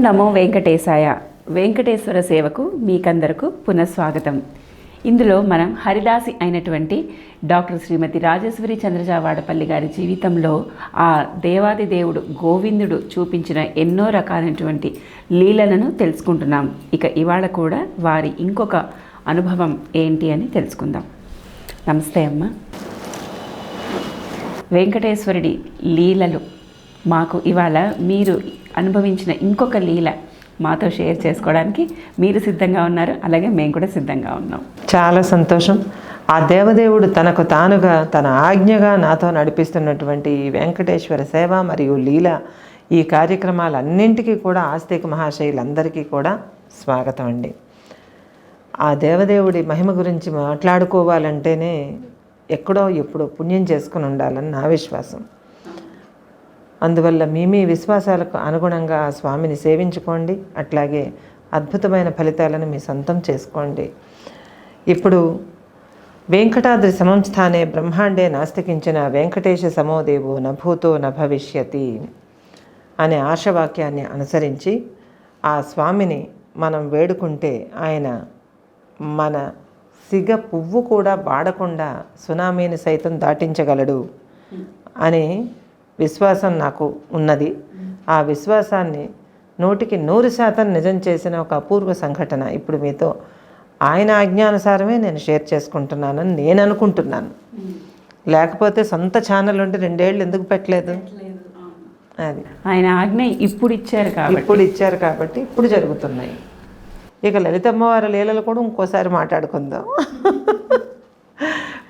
నమో వెంకటేశాయ. వెంకటేశ్వర సేవకు మీకందరకు పునఃస్వాగతం. ఇందులో మనం హరిదాసి అయినటువంటి డాక్టర్ శ్రీమతి రాజేశ్వరి చంద్రజా వాడపల్లి గారి జీవితంలో ఆ దేవాది దేవుడు గోవిందుడు చూపించిన ఎన్నో రకాలైనటువంటి లీలలను తెలుసుకుంటున్నాం. ఇక ఇవాళ కూడా వారి ఇంకొక అనుభవం ఏంటి అని తెలుసుకుందాం. నమస్తే అమ్మ. వెంకటేశ్వరుడి లీలలు మాకు ఇవాళ మీరు అనుభవించిన ఇంకొక లీల మాతో షేర్ చేసుకోవడానికి మీరు సిద్ధంగా ఉన్నారు అలాగే మేము కూడా సిద్ధంగా ఉన్నాం. చాలా సంతోషం. ఆ దేవదేవుడు తనకు తానుగా తన ఆజ్ఞగా నాతో నడిపిస్తున్నటువంటి ఈ వెంకటేశ్వర సేవ మరియు లీల ఈ కార్యక్రమాలన్నింటికీ కూడా ఆస్తిక మహాశైలందరికీ కూడా స్వాగతం అండి. ఆ దేవదేవుడి మహిమ గురించి మాట్లాడుకోవాలంటేనే ఎక్కడో ఎప్పుడో పుణ్యం చేసుకుని ఉండాలని నా విశ్వాసం. అందువల్ల మీ మీ విశ్వాసాలకు అనుగుణంగా ఆ స్వామిని సేవించుకోండి. అట్లాగే అద్భుతమైన ఫలితాలను మీ సొంతం చేసుకోండి. ఇప్పుడు వెంకటాద్రి సమంస్థానే బ్రహ్మాండే నాస్తికించిన వెంకటేశ సమోదేవో నభూతో న భవిష్యతి అనే ఆశవాక్యాన్ని అనుసరించి ఆ స్వామిని మనం వేడుకుంటే ఆయన మన సిగ పువ్వు కూడా వాడకుండా సునామీని సైతం దాటించగలడు అని విశ్వాసం నాకు ఉన్నది. ఆ విశ్వాసాన్ని నూటికి నూరు శాతం నిజం చేసిన ఒక అపూర్వ సంఘటన ఇప్పుడు మీతో ఆయన ఆజ్ఞానుసారమే నేను షేర్ చేసుకుంటున్నానని నేను అనుకుంటున్నాను. లేకపోతే సొంత ఛానల్ ఉంటే రెండేళ్ళు ఎందుకు పెట్టలేదు? అది. ఆయన ఆజ్ఞ ఇప్పుడు ఇచ్చారు కాబట్టి. ఇప్పుడు ఇచ్చారు కాబట్టి ఇప్పుడు జరుగుతున్నాయి. ఇక లలితమ్మవారి లీలలు కూడా ఇంకోసారి మాట్లాడుకుందాం.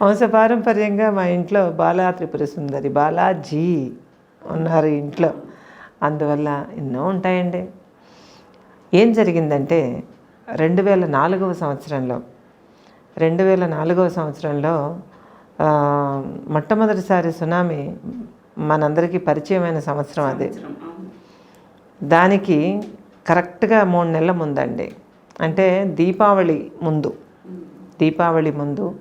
వంశపారంపర్యంగా మా ఇంట్లో బాలా త్రిపుర సుందరి బాలాజీ. ఉన్నారు ఇంట్లో. అందువల్ల ఎన్నో ఉంటాయండి. ఏం జరిగిందంటే రెండు వేల నాలుగవ సంవత్సరంలో రెండు వేల నాలుగవ సంవత్సరంలో మొట్టమొదటిసారి సునామీ మనందరికీ పరిచయమైన సంవత్సరం అది. దానికి కరెక్ట్గా మూడు నెలల ముందండి. అంటే దీపావళి ముందు. దీపావళి ముందు.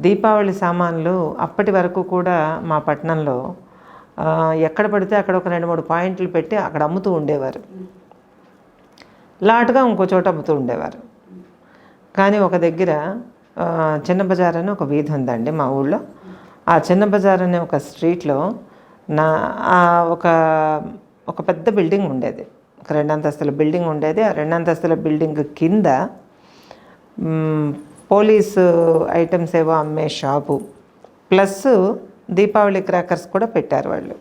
దీపావళి సామాన్లు అప్పటి వరకు కూడా మా పట్టణంలో ఎక్కడ పడితే అక్కడ ఒక రెండు మూడు పాయింట్లు పెట్టి అక్కడ అమ్ముతూ ఉండేవారు. లాటుగా ఇంకో చోట అమ్ముతూ ఉండేవారు. కానీ ఒక దగ్గర చిన్న బజార్ అని ఒక వీధి ఉందండి మా ఊళ్ళో. ఆ చిన్న బజార్ అనే ఒక స్ట్రీట్లో నా ఒక ఒక పెద్ద బిల్డింగ్ ఉండేది. ఒక రెండంతస్తుల బిల్డింగ్ ఉండేది. ఆ రెండంతస్తుల బిల్డింగ్ కింద పోలీసు ఐటమ్స్ ఏవో అమ్మే షాపు. ప్లస్ దీపావళి క్రాకర్స్ కూడా పెట్టారు వాళ్ళు.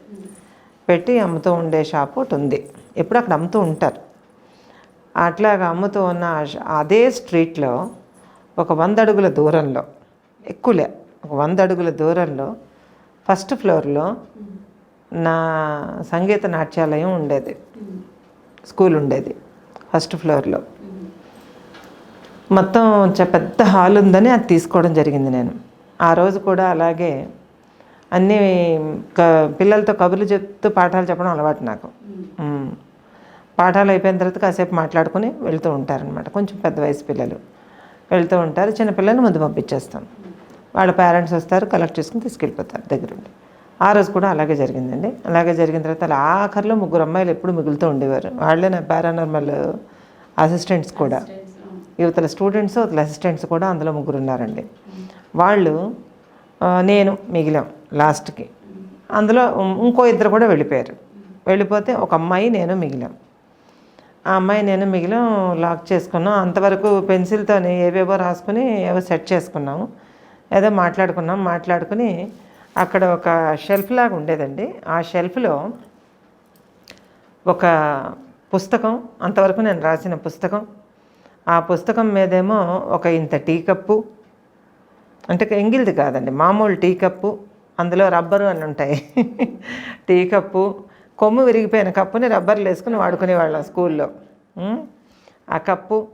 పెట్టి అమ్ముతూ ఉండే షాపు ఒకటి ఉంది. ఎప్పుడు అక్కడ అమ్ముతూ ఉంటారు. అట్లాగా అమ్ముతూ ఉన్న అదే స్ట్రీట్లో ఒక వంద అడుగుల దూరంలో ఎక్కువలే ఒక వంద అడుగుల దూరంలో ఫస్ట్ ఫ్లోర్లో నా సంగీత నాట్యాలయం ఉండేది. స్కూల్ ఉండేది ఫస్ట్ ఫ్లోర్లో. మొత్తం చ- పెద్ద హాల్ ఉందని అది తీసుకోవడం జరిగింది నేను. ఆ రోజు కూడా అలాగే అన్నీ క పిల్లలతో కబుర్లు చెప్తూ పాఠాలు చెప్పడం అలవాటు నాకు. పాఠాలు అయిపోయిన తర్వాత కాసేపు మాట్లాడుకుని వెళ్తూ ఉంటారనమాట కొంచెం పెద్ద వయసు పిల్లలు. వెళ్తూ ఉంటారు. చిన్న పిల్లల్ని ముందు పంపించేస్తాం. వాళ్ళ పేరెంట్స్ వస్తారు. కలెక్ట్ చేసుకుని తీసుకెళ్ళిపోతారు దగ్గరుండి. ఆ రోజు కూడా అలాగే జరిగిందండి. అలాగే జరిగిన తర్వాత అలా ఆఖరిలో ముగ్గురు అమ్మాయిలు ఎప్పుడు మిగులుతూ ఉండేవారు. వాళ్ళే నా పారానార్మల్ అసిస్టెంట్స్ కూడా. యువతల స్టూడెంట్స్ యువతల అసిస్టెంట్స్ కూడా అందులో ముగ్గురు ఉన్నారండి. వాళ్ళు నేను మిగిలాం లాస్ట్కి. అందులో ఇంకో ఇద్దరు కూడా వెళ్ళిపోయారు. వెళ్ళిపోతే ఒక అమ్మాయి నేను మిగిలాం. ఆ అమ్మాయి నేను మిగిలాం లాక్ చేసుకున్నాం. అంతవరకు పెన్సిల్తో ఏవేవో రాసుకుని ఏవో సెట్ చేసుకున్నాము. ఏదో మాట్లాడుకున్నాం. మాట్లాడుకుని అక్కడ ఒక షెల్ఫ్ లాగా ఉండేదండి. ఆ షెల్ఫ్లో ఒక పుస్తకం అంతవరకు నేను రాసిన పుస్తకం. ఆ పుస్తకం మీదేమో ఒక ఇంత టీ కప్పు అంటే ఎంగిల్ది కాదండి. మామూలు టీ కప్పు అందులో రబ్బరు అని ఉంటాయి. టీ కప్పు కొమ్ము విరిగిపోయిన కప్పుని రబ్బర్లు వేసుకుని వాడుకునేవాళ్ళం స్కూల్లో. ఆ కప్పు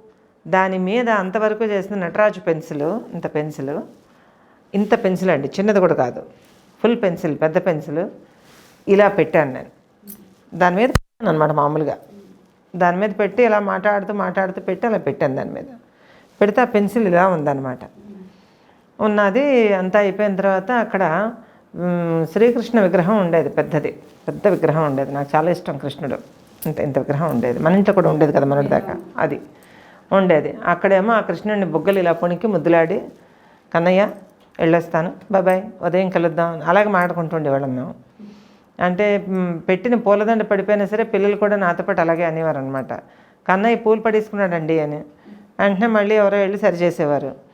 దాని మీద అంతవరకు చేసిన నటరాజు పెన్సిల్ ఇంత పెన్సిల్ ఇంత పెన్సిల్ అండి చిన్నది కూడా కాదు. ఫుల్ పెన్సిల్ పెద్ద పెన్సిల్ ఇలా పెట్టాను నేను. దాని మీద అనమాట మామూలుగా. దాని మీద పెట్టి ఇలా మాట్లాడుతూ మాట్లాడుతూ పెట్టి అలా పెట్టాను దాని మీద. పెడితే ఆ పెన్సిల్ ఇలా ఉందన్నమాట. ఉన్నది అంతా అయిపోయిన తర్వాత అక్కడ శ్రీకృష్ణ విగ్రహం ఉండేది పెద్దది. పెద్ద విగ్రహం ఉండేది. నాకు చాలా ఇష్టం కృష్ణుడు. ఇంత ఇంత విగ్రహం ఉండేది. మన ఇంట్లో కూడా ఉండేది కదా మనటి దాకా. అది ఉండేది. అక్కడేమో ఆ కృష్ణుడిని బుగ్గలు ఇలా పొనికి ముద్దులాడి కన్నయ్య వెళ్ళొస్తాను. బాబాయ్ ఉదయం కలుద్దాం. అలాగే మాట్లాడుకుంటుండేవాళ్ళం మేము. అంటే పెట్టిన పూలదండ పడిపోయినా సరే పిల్లలు కూడా నాతో పాటు అలాగే అనేవారు అనమాట కన్నయ్య పూలు పడేసుకున్నాడండి అని. వెంటనే మళ్ళీ ఎవరో వెళ్ళి సరి చేసేవారు.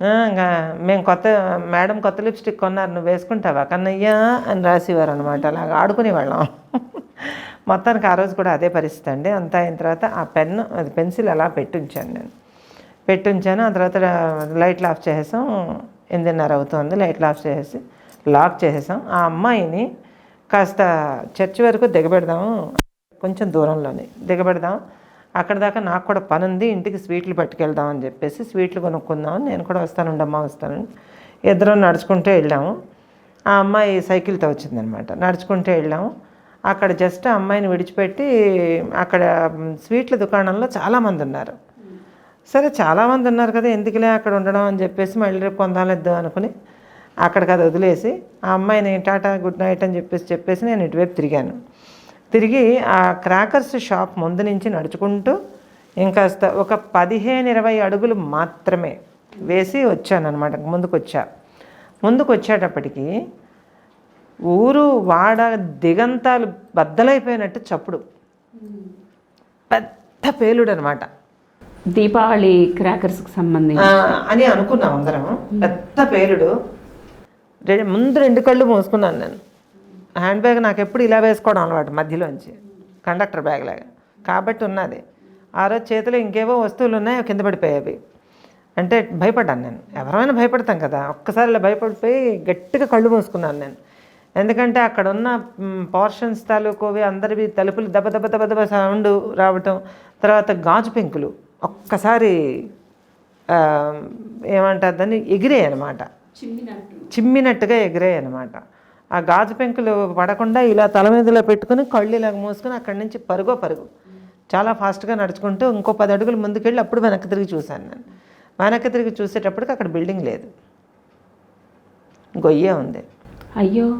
ఇంకా మేము కొత్త మేడం కొత్త లిప్స్టిక్ కొన్నారు నువ్వు వేసుకుంటావా? కన్నయ్యా అని రాసేవారు అనమాట అలాగ ఆడుకునేవాళ్ళం. మొత్తానికి ఆ రోజు కూడా అదే పరిస్థితి అండి. అంతా అయిన తర్వాత ఆ పెన్ను అది పెన్సిల్ అలా పెట్టించాను నేను. పెట్టించాను. ఆ తర్వాత లైట్లు ఆఫ్ చేసేసాం. ఎనిమిదిన్నర అవుతుంది. లైట్లు ఆఫ్ చేసేసి లాక్ చేసేసాం. ఆ అమ్మాయిని కాస్త చర్చి వరకు దిగబెడదాము కొంచెం దూరంలోనే దిగబెడదాం. అక్కడ దాకా నాకు కూడా పని ఉంది ఇంటికి స్వీట్లు పట్టుకెళ్దాం అని చెప్పేసి స్వీట్లు కొనుక్కుందాం నేను కూడా వస్తాను ఉండమ్మా వస్తాను ఇద్దరం నడుచుకుంటూ వెళ్ళాము. ఆ అమ్మాయి సైకిల్తో వచ్చిందనమాట. నడుచుకుంటూ వెళ్ళాము. అక్కడ జస్ట్ ఆ అమ్మాయిని విడిచిపెట్టి అక్కడ స్వీట్ల దుకాణంలో చాలామంది ఉన్నారు. సరే చాలామంది ఉన్నారు కదా ఎందుకులే అక్కడ ఉండడం అని చెప్పేసి మళ్ళీ రేపు కొందాలేద్దాం అనుకుని అక్కడికి అది వదిలేసి ఆ అమ్మాయిని టాటా గుడ్ నైట్ అని చెప్పేసి చెప్పేసి నేను ఇటువైపు తిరిగాను. తిరిగి ఆ క్రాకర్స్ షాప్ ముందు నుంచి నడుచుకుంటూ ఇంకాస్త ఒక పదిహేను ఇరవై అడుగులు మాత్రమే వేసి వచ్చాను అనమాట ముందుకు వచ్చా ముందుకు వచ్చేటప్పటికి ఊరు వాడ దిగంతాలు బద్దలైపోయినట్టు చప్పుడు. పెద్ద పేలుడు అనమాట దీపావళి క్రాకర్స్కి సంబంధించి. అని అనుకున్నాం అందరం. పెద్ద పేలుడు. ముందు రెండు కళ్ళు మూసుకున్నాను నేను. హ్యాండ్ బ్యాగ్ నాకు ఎప్పుడు ఇలా వేసుకోవడం అలవాటు మధ్యలోంచి కండక్టర్ బ్యాగ్ లాగా. కాబట్టి ఉన్నది. ఆ రోజు చేతిలో ఇంకేవో వస్తువులు ఉన్నాయి కింద పడిపోయేవి. అంటే భయపడ్డాను నేను. ఎవరైనా భయపడతాం కదా. ఒక్కసారి ఇలా భయపడిపోయి గట్టిగా కళ్ళు మూసుకున్నాను నేను. ఎందుకంటే అక్కడ ఉన్న పోర్షన్స్ తాలూకోవి అందరివి తలుపులు దెబ్బ దెబ్బ దెబ్బ దెబ్బ సౌండ్ రావటం తర్వాత గాజు పెంకులు ఒక్కసారి ఏమంటారు దాన్ని ఎగిరాయి అనమాట చిమ్మినట్టుగా ఎగిరాయి అనమాట ఆ గాజు పెంకులు పడకుండా ఇలా తల మీదలో పెట్టుకుని కళ్ళు ఇలా మూసుకొని అక్కడి నుంచి పరుగో పరుగు. చాలా ఫాస్ట్గా నడుచుకుంటూ ఇంకో పది అడుగులు ముందుకెళ్ళి అప్పుడు వెనక్కి తిరిగి చూశాను నేను. వెనక్కి తిరిగి చూసేటప్పటికి అక్కడ బిల్డింగ్ లేదు. గొయ్యే ఉంది. అయ్యో.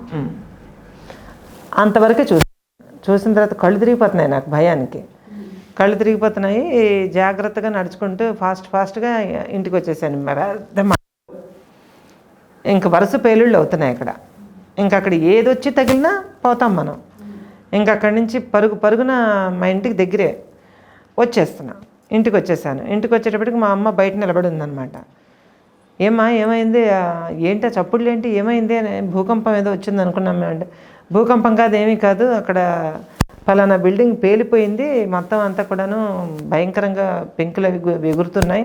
అంతవరకే చూసి చూసిన తర్వాత కళ్ళు తిరిగిపోతున్నాయి నాకు భయానికి. కళ్ళు తిరిగిపోతున్నాయి. జాగ్రత్తగా నడుచుకుంటూ ఫాస్ట్ ఫాస్ట్గా ఇంటికి వచ్చేసాను. పెద్ద మ- ఇంక వరుస పేలుళ్ళు అవుతున్నాయి అక్కడ. ఇంక అక్కడ ఏది వచ్చి తగిలినా పోతాం మనం. ఇంకా అక్కడి నుంచి పరుగు పరుగున మా ఇంటికి దగ్గరే వచ్చేస్తున్నా. ఇంటికి వచ్చేసాను ఇంటికి వచ్చేటప్పటికి మా అమ్మ బయట నిలబడి ఉందన్నమాట ఏమ్మా ఏమైంది? ఏంటి ఆ చప్పుడులు ఏంటి ఏమైంది అని భూకంపం ఏదో వచ్చింది అనుకున్నాం మేమంటే భూకంపం కాదు ఏమీ కాదు. అక్కడ ఫలానా బిల్డింగ్ పేలిపోయింది. మొత్తం అంతా కూడాను భయంకరంగా పెంకులు అవి ఎగురుతున్నాయి.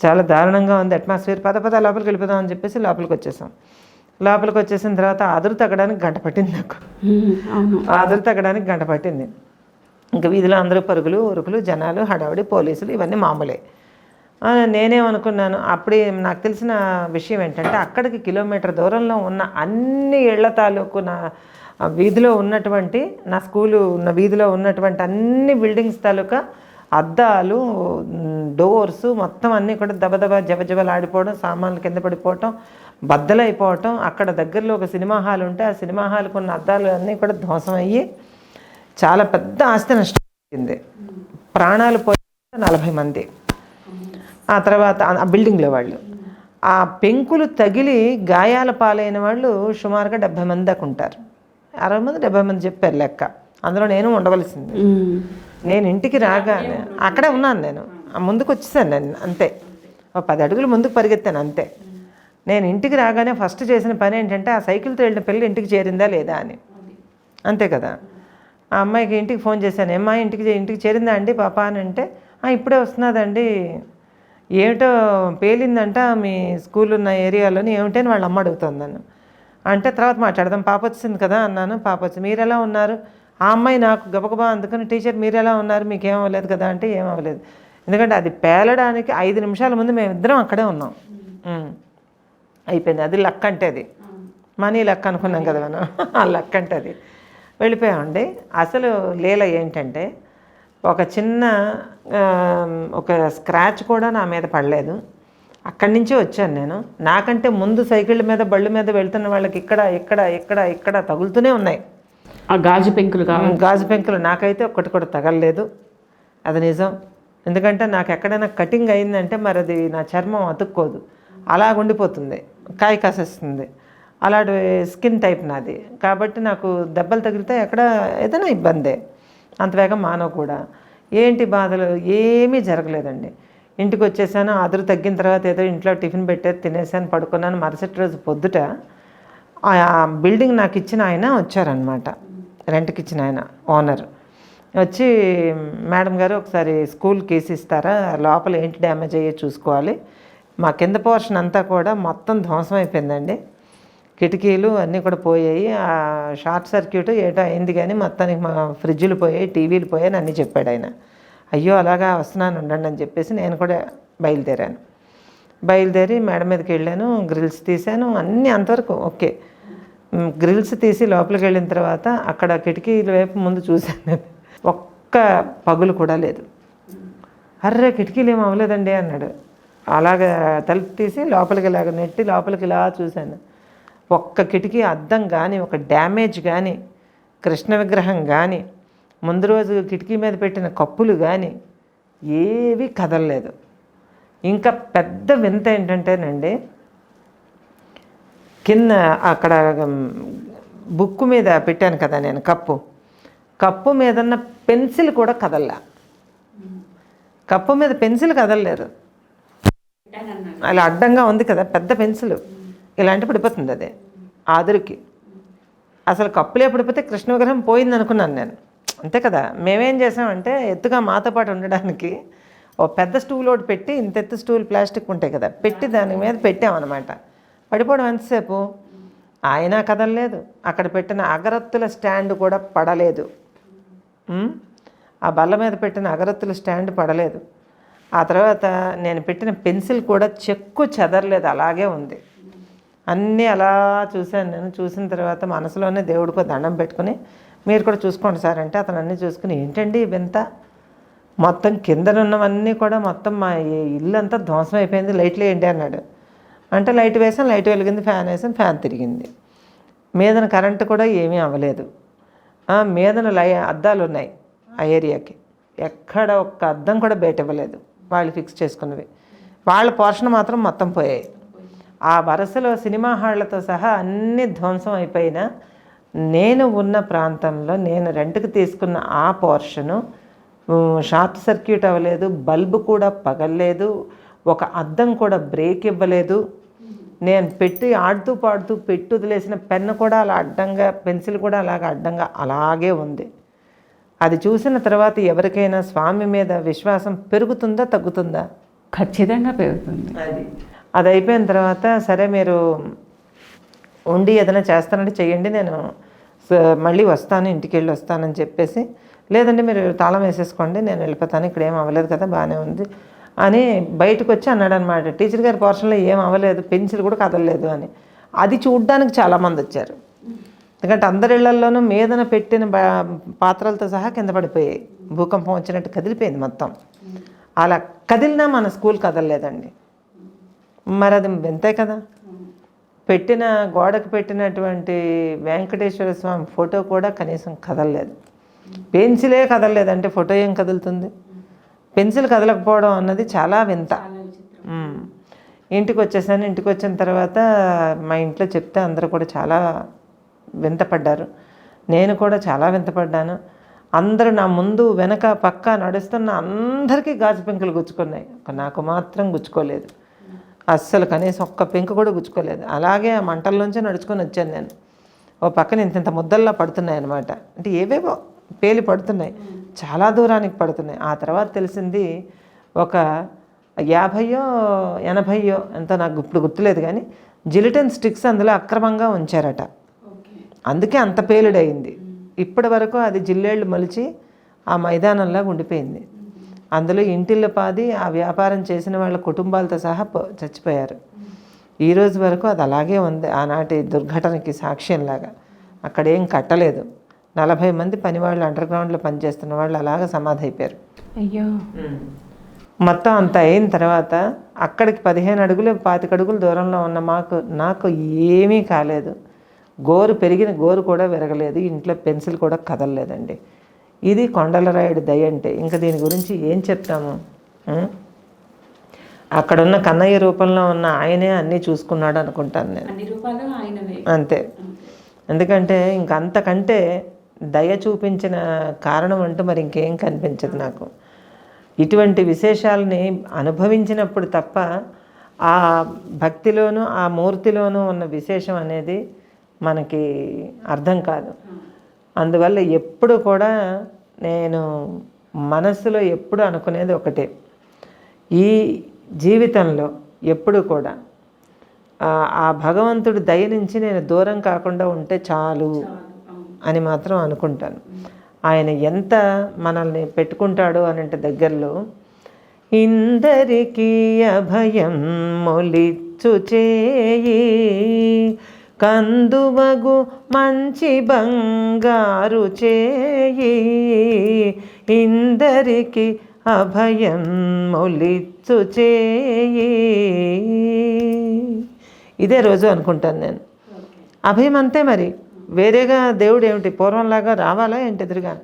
చాలా దారుణంగా ఉంది. అట్మాస్ఫియర్. పద పద లోపలికి వెళ్ళిపోదాం అని చెప్పేసి లోపలికి వచ్చేసాం లోపలికి వచ్చేసిన తర్వాత అదురు తగ్గడానికి గంట పట్టింది నాకు. ఉమ్, అవును. ఆ అదురు తగ్గడానికి గంట పట్టింది. ఇంకా వీధిలో అందరూ పరుగులు ఉరుకులు జనాలు హడావిడి పోలీసులు ఇవన్నీ మామూలే. నేనేమనుకున్నాను అప్పుడే నాకు తెలిసిన విషయం ఏంటంటే అక్కడికి కిలోమీటర్ దూరంలో ఉన్న అన్ని ఇళ్ళ తాలూకు నా వీధిలో ఉన్నటువంటి నా స్కూలు ఉన్న వీధిలో ఉన్నటువంటి అన్ని బిల్డింగ్స్ తాలూకా అద్దాలు డోర్స్ మొత్తం అన్నీ కూడా దబదబ జబజబలాడిపోవడం సామాన్లు కింద పడిపోవటం బద్దలైపోవటం. అక్కడ దగ్గరలో ఒక సినిమా హాల్ ఉంటే ఆ సినిమా హాల్కి ఉన్న అద్దాలు అన్నీ కూడా ధ్వంసం అయ్యి చాలా పెద్ద ఆస్తి నష్టం వచ్చింది ప్రాణాలు పోయిన నలభై మంది. ఆ తర్వాత ఆ బిల్డింగ్లో వాళ్ళు. ఆ పెంకులు తగిలి గాయాల పాలైన వాళ్ళు సుమారుగా డెబ్భై మంది దాకా ఉంటారు. అరవై మంది డెబ్భై మంది చెప్పారు లెక్క. అందులో నేను ఉండవలసింది. నేను ఇంటికి రాగానే అక్కడే ఉన్నాను నేను. ముందుకు వచ్చేసాను నేను అంతే. ఒక పది అడుగులు ముందుకు పరిగెత్తాను అంతే. నేను ఇంటికి రాగానే ఫస్ట్ చేసిన పని ఏంటంటే ఆ సైకిల్తో వెళ్ళిన పిల్ల ఇంటికి చేరిందా లేదా అని. అంతే కదా. ఆ అమ్మాయికి ఇంటికి ఫోన్ చేశాను ఏమ్మా ఇంటికి ఇంటికి చేరిందా అండి పాప? అని అంటే "ఆ, ఇప్పుడే వస్తున్నదండి. ఏమిటో పేలిందంట మీ స్కూల్ ఉన్న ఏరియాలోని ఏమిటని వాళ్ళ అమ్మ అడుగుతుంది నన్ను. అంటే తర్వాత మాట్లాడదాం పాప వచ్చింది కదా అన్నాను. పాప వచ్చి మీరు ఎలా ఉన్నారు? ఆ అమ్మాయి నాకు గబగబా అందుకని టీచర్ మీరు ఎలా ఉన్నారు? మీకు ఏమవ్వలేదు కదా అంటే ఏమవ్వలేదు ఎందుకంటే అది పేలడానికి ఐదు నిమిషాల ముందు మేము ఇద్దరం అక్కడే ఉన్నాం. అయిపోయింది. అది లక్ అంటే అది. మనీ లక్ అనుకున్నాం కదా మనం. ఆ లక్ అంటే అది. వెళ్ళిపోయామండి. అసలు లీల ఏంటంటే ఒక చిన్న ఒక స్క్రాచ్ కూడా నా మీద పడలేదు. అక్కడి నుంచి వచ్చాను నేను. నాకంటే ముందు సైకిళ్ళ మీద బళ్ళు మీద వెళ్తున్న వాళ్ళకి ఇక్కడ ఇక్కడ ఇక్కడ ఇక్కడ తగులుతూనే ఉన్నాయి. ఆ గాజు పెంకులు కావాలి. గాజు పెంకులు నాకైతే ఒక్కటి కూడా తగలలేదు. అది నిజం. ఎందుకంటే నాకు ఎక్కడైనా కటింగ్ అయిందంటే మరి అది నా చర్మం అతుక్కోదు. అలా ఉండిపోతుంది. కాయ కాసేస్తుంది. అలాంటి స్కిన్ టైప్ నాది. కాబట్టి నాకు దెబ్బలు తగిలితే ఎక్కడ ఏదైనా ఇబ్బందే. అంత వేగం మానవ కూడా. ఏంటి బాధలు? ఏమీ జరగలేదండి. ఇంటికి వచ్చేసాను అదురు తగ్గిన తర్వాత ఏదో ఇంట్లో టిఫిన్ పెట్టారు తినేసాను పడుకున్నాను. మరుసటి రోజు పొద్దుట ఆ బిల్డింగ్ నాకు ఇచ్చిన ఆయన వచ్చారనమాట రెంట్కి ఇచ్చిన ఆయన ఓనర్. వచ్చి మేడం గారు ఒకసారి స్కూల్ కేసు ఇస్తారా? లోపల ఏంటి డ్యామేజ్ అయ్యో చూసుకోవాలి. మా కింద పోర్షన్ అంతా కూడా మొత్తం ధ్వంసం అయిపోయిందండి. కిటికీలు అన్నీ కూడా పోయాయి. ఆ షార్ట్ సర్క్యూట్ ఏటో అయింది కానీ మొత్తానికి మా ఫ్రిడ్జ్లు పోయాయి టీవీలు పోయాయి అని అన్నీ చెప్పాడు ఆయన. అయ్యో అలాగా వస్తున్నాను ఉండండి అని చెప్పేసి నేను కూడా బయలుదేరాను. బయలుదేరి మేడం మీదకి వెళ్ళాను గ్రిల్స్ తీశాను అన్నీ అంతవరకు ఓకే. గ్రిల్స్ తీసి లోపలికి వెళ్ళిన తర్వాత అక్కడ కిటికీల వైపు ముందు చూశాను నేను. ఒక్క పగులు కూడా లేదు. అర్రే కిటికీలు ఏం అవ్వలేదండి అన్నాడు. అలాగ తలుపు తీసి లోపలికి ఇలాగ నెట్టి లోపలికి ఇలా చూశాను. ఒక్క కిటికీ అద్దం కానీ ఒక డ్యామేజ్ కానీ కృష్ణ విగ్రహం కానీ ముందు రోజు కిటికీ మీద పెట్టిన కప్పులు కానీ ఏవి కదలలేదు. ఇంకా పెద్ద వింత ఏంటంటేనండి కింద అక్కడ బుక్ మీద పెట్టాను కదా నేను కప్పు. కప్పు మీద ఉన్న పెన్సిల్ కూడా కదల్లా. కప్పు మీద పెన్సిల్ కదలలేదు. అలా అడ్డంగా ఉంది కదా పెద్ద పెన్సిల్. ఇలాంటి పడిపోతుంది అదే ఆదురికి. అసలు కప్పులే పడిపోతే కృష్ణ విగ్రహం పోయింది అనుకున్నాను నేను. అంతే కదా మేమేం చేసామంటే ఎత్తుగా మాతో పాటు ఉండడానికి ఓ పెద్ద స్టూల్ ఒకటి పెట్టి ఇంత ఎత్తు స్టూల్ ప్లాస్టిక్ ఉంటాయి కదా పెట్టి దాని మీద పెట్టామన్నమాట. పడిపోవడం ఎంతసేపు? ఆయన కదలలేదు. అక్కడ పెట్టిన అగరత్తుల స్టాండ్ కూడా పడలేదు. ఆ బల్ల మీద పెట్టిన అగరత్తుల స్టాండ్ పడలేదు. ఆ తర్వాత నేను పెట్టిన పెన్సిల్ కూడా చెక్కు చెదరలేదు. అలాగే ఉంది. అన్నీ అలా చూశాను నేను. చూసిన తర్వాత మనసులోనే దేవుడికో దండం పెట్టుకుని మీరు కూడా చూసుకోండి సార్ అంటే అతను అన్నీ చూసుకుని ఏంటండి వింత? మొత్తం కిందనున్నవన్నీ కూడా మొత్తం మా ఈ ఇల్లు అంతా ధ్వంసం అయిపోయింది. లైట్లు ఏంటి అన్నాడు. అంటే లైట్ వేసాం లైట్ వెలిగింది ఫ్యాన్ వేసాను ఫ్యాన్ తిరిగింది. మీదన కరెంటు కూడా ఏమీ అవ్వలేదు. మీదన లై అద్దాలు ఉన్నాయి ఆ ఏరియాకి. ఎక్కడ ఒక్క అద్దం కూడా బయట ఇవ్వలేదు వాళ్ళు ఫిక్స్ చేసుకున్నవి. వాళ్ళ పోర్షన్ మాత్రం మొత్తం పోయాయి. ఆ వరుసలో సినిమా హాళ్ళతో సహా అన్ని ధ్వంసం అయిపోయినా నేను ఉన్న ప్రాంతంలో నేను రెంట్కి తీసుకున్న ఆ పోర్షను షార్ట్ సర్క్యూట్ అవ్వలేదు బల్బు కూడా పగలలేదు ఒక అద్దం కూడా బ్రేక్ ఇవ్వలేదు. నేను పెట్టి ఆడుతూ పాడుతూ పెట్టి వదిలేసిన పెన్ను కూడా అలా అడ్డంగా పెన్సిల్ కూడా అలాగ అడ్డంగా అలాగే ఉంది. అది చూసిన తర్వాత ఎవరికైనా స్వామి మీద విశ్వాసం పెరుగుతుందా తగ్గుతుందా? ఖచ్చితంగా పెరుగుతుంది. అది. అది అయిపోయిన తర్వాత సరే మీరు ఉండి ఏదైనా చేస్తానంటే చెయ్యండి నేను స- మళ్ళీ వస్తాను ఇంటికి వెళ్ళి వస్తానని చెప్పేసి లేదండి మీరు తాళం వేసేసుకోండి నేను వెళ్ళిపోతాను ఇక్కడ ఏం అవ్వలేదు కదా బాగానే ఉంది. అని బయటకు వచ్చి అన్నాడు అనమాట టీచర్ గారి పోర్షన్లో ఏం అవ్వలేదు పెన్సిల్ కూడా కదలలేదు అని. అది చూడ్డానికి చాలామంది వచ్చారు. ఎందుకంటే అందరి ఇళ్ళలోనూ మీదన పెట్టిన బా- పాత్రలతో సహా కింద పడిపోయాయి. భూకంపం వచ్చినట్టు కదిలిపోయింది మొత్తం. అలా కదిలినా మన స్కూల్ కదలలేదండి. మరి అది వింతే కదా. పెట్టిన గోడకు పెట్టినటువంటి వెంకటేశ్వర స్వామి ఫోటో కూడా కనీసం కదలలేదు. పెన్సిలే కదలలేదంటే ఫోటో ఏం కదులుతుంది? పెన్సిల్ కదలకపోవడం అన్నది చాలా వింత. ఇంటికి వచ్చేసాను ఇంటికి వచ్చిన తర్వాత మా ఇంట్లో చెప్తే అందరూ కూడా చాలా వింతపడ్డారు. నేను కూడా చాలా వింతపడ్డాను. అందరూ నా ముందు వెనక పక్క నడుస్తున్న అందరికీ గాజు పెంకులు గుచ్చుకున్నాయి. ఒక నాకు మాత్రం గుచ్చుకోలేదు. అస్సలు కనీసం ఒక్క పెంకు కూడా గుచ్చుకోలేదు. అలాగే ఆ మంటల్లోంచి నడుచుకొని వచ్చాను నేను. ఓ పక్కన ఇంత ఇంత ముద్దల్లా పడుతున్నాయి అనమాట అంటే ఏవేవో పేలి పడుతున్నాయి. చాలా దూరానికి పడుతున్నాయి. ఆ తర్వాత తెలిసింది ఒక యాభయో ఎనభయో ఎంత నాకు ఇప్పుడు గుర్తులేదు కానీ జిలిటన్ స్టిక్స్ అందులో అక్రమంగా ఉంచారట. అందుకే అంత పేలుడయింది. ఇప్పటి వరకు అది జిల్లేళ్ళు మలిచి ఆ మైదానంలా ఉండిపోయింది. అందులో ఇంటిళ్ళ పాది ఆ వ్యాపారం చేసిన వాళ్ళ కుటుంబాలతో సహా పో- చచ్చిపోయారు. ఈరోజు వరకు అది అలాగే ఉంది. ఆనాటి దుర్ఘటనకి సాక్ష్యంలాగా. అక్కడ ఏం కట్టలేదు. నలభై మంది పని వాళ్ళు అండర్ గ్రౌండ్లో పనిచేస్తున్న వాళ్ళు అలాగ సమాధి అయిపోయారు అయ్యో మొత్తం అంత అయిన తర్వాత అక్కడికి పదిహేను అడుగులు పాతిక అడుగులు దూరంలో ఉన్న మాకు నాకు ఏమీ కాలేదు. గోరు పెరిగిన గోరు కూడా విరగలేదు ఇంట్లో పెన్సిల్ కూడా కదలలేదండి. ఇది కొండలరాయుడు దయ అంటే. ఇంకా దీని గురించి ఏం చెప్తాము? అక్కడున్న కన్నయ్య రూపంలో ఉన్న ఆయనే అన్నీ చూసుకున్నాడు అనుకుంటాను నేను. అంతే. ఎందుకంటే ఇంక అంతకంటే దయ చూపించిన కారణం అంటూ మరి ఇంకేం కనిపించదు నాకు. ఇటువంటి విశేషాలని అనుభవించినప్పుడు తప్ప ఆ భక్తిలోనూ ఆ మూర్తిలోనూ ఉన్న విశేషం అనేది మనకి అర్థం కాదు. అందువల్ల ఎప్పుడు కూడా నేను మనస్సులో ఎప్పుడు అనుకునేది ఒకటే. ఈ జీవితంలో ఎప్పుడు కూడా ఆ- భగవంతుడు భగవంతుడి దయ నుంచి నేను దూరం కాకుండా ఉంటే చాలు. అని మాత్రం అనుకుంటాను. ఆయన ఎంత మనల్ని పెట్టుకుంటాడు అనంటే దగ్గరలో ఇందరికీ అభయం మొలిచ్చు చేయి కందువగు మంచి బంగారు చేయి ఇందరికి అభయం మొలిచ్చు చేయి. ఇదే రోజు అనుకుంటాను నేను. అభయం అంతే మరి? వేరేగా దేవుడు ఏమిటి? పూర్వంలాగా రావాలా ఏంటి ఎదురుగా?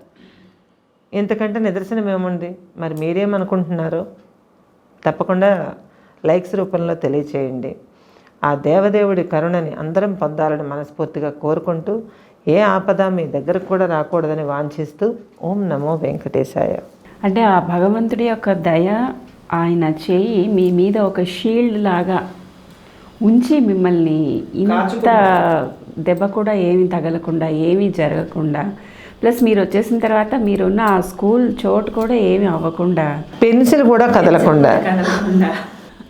ఇంతకంటే నిదర్శనం ఏముంది? మరి మీరేమనుకుంటున్నారు తప్పకుండా లైక్స్ రూపంలో తెలియచేయండి. ఆ దేవదేవుడి కరుణని అందరం పొందాలని మనస్ఫూర్తిగా కోరుకుంటూ ఏ ఆపద మీ దగ్గరకు కూడా రాకూడదని వాంఛిస్తూ ఓం నమో వెంకటేశాయ. అంటే ఆ భగవంతుడి యొక్క దయ ఆయన చేయి మీ మీద ఒక షీల్డ్ లాగా ఉంచి మిమ్మల్ని ఇంత దెబ్బ కూడా ఏమీ తగలకుండా ఏమీ జరగకుండా ప్లస్ మీరు వచ్చేసిన తర్వాత మీరున్న ఆ స్కూల్ చోటు కూడా ఏమీ అవ్వకుండా. పెన్సిల్ కూడా కదలకుండా. కదలకుండా.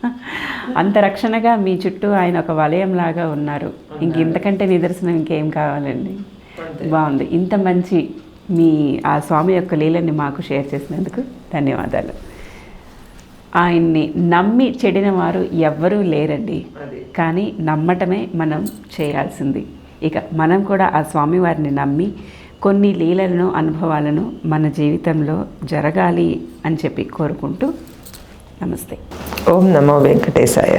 అంత రక్షణగా మీ చుట్టూ ఆయన ఒక వలయం లాగా ఉన్నారు. ఇంక ఇంతకంటే నిదర్శనం ఇంకేం కావాలండి? బాగుంది. ఇంత మంచి మీ ఆ స్వామి యొక్క లీలని మాకు షేర్ చేసినందుకు ధన్యవాదాలు. ఆయన్ని నమ్మి చెడిన వారు ఎవ్వరూ లేరండి. కానీ నమ్మటమే మనం చేయాల్సింది. ఇక మనం కూడా ఆ స్వామివారిని నమ్మి కొన్ని లీలలను అనుభవాలను మన జీవితంలో జరగాలి అని చెప్పి కోరుకుంటూ నమస్తే. ఓం నమో వెంకటేశాయ.